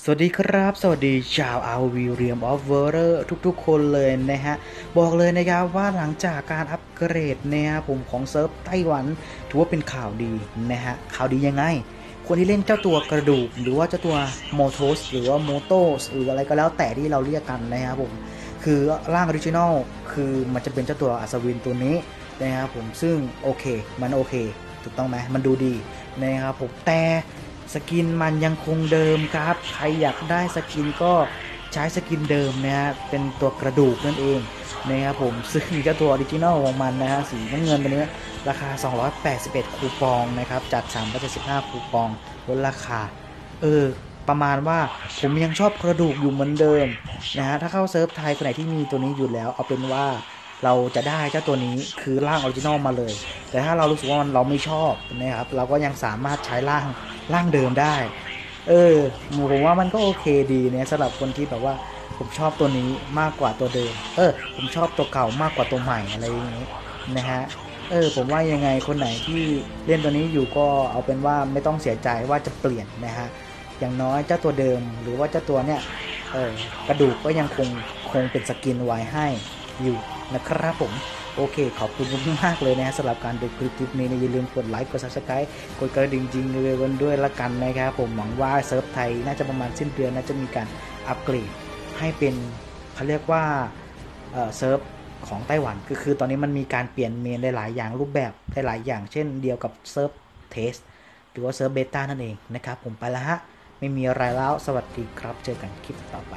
สวัสดีครับ สวัสดีชาวอาวีเรียมออฟเวอร์ทุกๆ คนเลยนะฮะ บอกเลยนะครับว่าหลังจากการอัปเกรดเนี่ยผมของเซิร์ฟไต้หวัน ถือว่าเป็นข่าวดีนะฮะ ข่าวดียังไง คนที่เล่นเจ้าตัวกระดูก หรือว่าเจ้าตัวโมโทสหรือว่าโมโตสหรืออะไรก็แล้วแต่ที่เราเรียกกันนะครับผม คือร่างออริจินอลคือมันจะเป็นเจ้าตัวอัศวินตัวนี้นะครับผมซึ่งโอเค มันโอเค ถูกต้องไหมมันดูดีนะครับผมแต่ สกินมันยังคงเดิมครับ ใครอยากได้สกินก็ใช้สกินเดิมนะฮะเป็นตัวกระดูกนั่นเองนะครับผมซึ่งเจ้าตัวออริจินอลของมันนะฮะสีน้ำเงินตัวนี้ราคา 281 คูปองนะครับจาก375คูปองลดราคา เออประมาณว่าผมยังชอบกระดูกอยู่เหมือนเดิมนะฮะถ้าเข้าเซิร์ฟไทยคนไหนที่มีตัวนี้อยู่แล้วเอาเป็นว่า เราจะได้เจ้าตัวนี้คือร่างออริจินอลมาเลย แต่ถ้าเรารู้สึกว่ามันเราไม่ชอบนะครับ เราก็ยังสามารถใช้ร่างร่างเดิมได้ เออผมว่ามันก็โอเคดีเนี่ยสำหรับคนที่แบบว่าผมชอบตัวนี้มากกว่าตัวเดิม เออ ผมชอบตัวเก่ามากกว่าตัวใหม่อะไรอย่างนี้นะฮะเออผมว่ายังไงคนไหนที่เล่นตัวนี้อยู่ก็เอาเป็นว่าไม่ต้องเสียใจว่าจะเปลี่ยนนะฮะอย่างน้อยเจ้าตัวเดิมหรือว่าเจ้าตัวเนี่ยเออกระดูกก็ยังคงคงเป็นสกินไว้ให้อยู่ นะครับผมโอเค ขอบคุณมากเลยนะฮะสำหรับการดูคลิปนี้นะอย่าลืมกดไลค์กด subscribe กดกระดิ่งจริงเลยกันด้วยละกันนะครับผมหวังว่าเซิร์ฟไทยน่าจะประมาณสิ้นเดือนน่าจะมีการอัปเกรดให้เป็นเขาเรียกว่าเอ่อเซิร์ฟของไต้หวันก็คือตอนนี้มันมีการเปลี่ยนเมนหลาย ๆ อย่างรูปแบบหลาย ๆ อย่าง เช่นเดียวกับเซิร์ฟเทสหรือว่าเซิร์ฟเบต้านั่นเองนะครับผมไปแล้วฮะ ไม่มีอะไรแล้วสวัสดีครับ เจอกันคลิปต่อไป